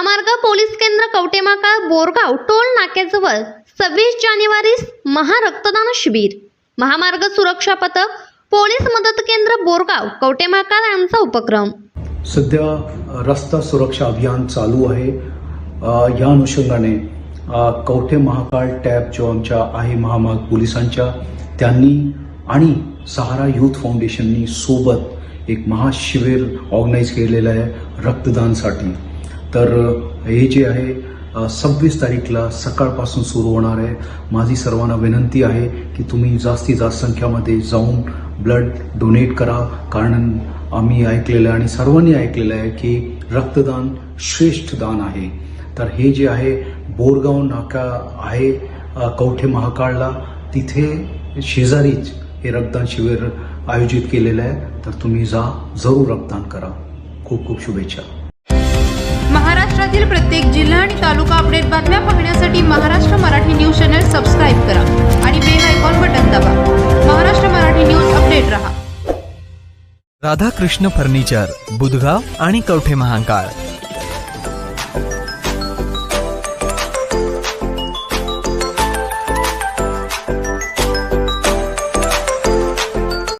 महामार्ग पोलीस केंद्र कवटेमाका बोरगाव टोल नाक्याजवळ सव्वीस जानेवारीस महारक्तदान शिबिर. महामार्ग सुरक्षा पथक पोलीस मदत केंद्र बोरगाव कवटेमाका यांचा उपक्रम. सध्या रस्ता सुरक्षा अभियान चालू आहे. या अनुषंगाने कवठे महाकाळ टॅब जो आमच्या आहे महामार्ग पोलिसांच्या त्यांनी आणि सहारा यूथ फाउंडेशननी सोबत एक महाशिबिर ऑर्गनाईज केलेलं आहे रक्तदानसाठी. तर हे जे आहे सव्वीस तारीखला सकाळपासून सुरू होणार आहे. माझी सर्वांना विनंती आहे की तुम्ही जास्तीत जास्त संख्यामध्ये जाऊन ब्लड डोनेट करा. कारण आम्ही ऐकलेलं आहे आणि सर्वांनी ऐकलेलं आहे की रक्तदान श्रेष्ठ दान आहे. तर हे जे आहे बोरगाव नाका आहे कवठे महाकाळला. तिथे शेजारीच हे रक्तदान शिबिर आयोजित केलेलं आहे. तर तुम्ही जा जरूर रक्तदान करा. खूप खूप शुभेच्छा. महाराष्ट्रातील प्रत्येक जिल्हा आणि तालुका अपडेट बातम्या पाहण्यासाठी Maharashtra Marathi news channel subscribe करा आणि बेल आयकॉन बटन दाबा. महाराष्ट्र मराठी न्यूज अपडेट रहा. राधाकृष्ण फर्निचर बुधगाव आणि कवठे महांकाळ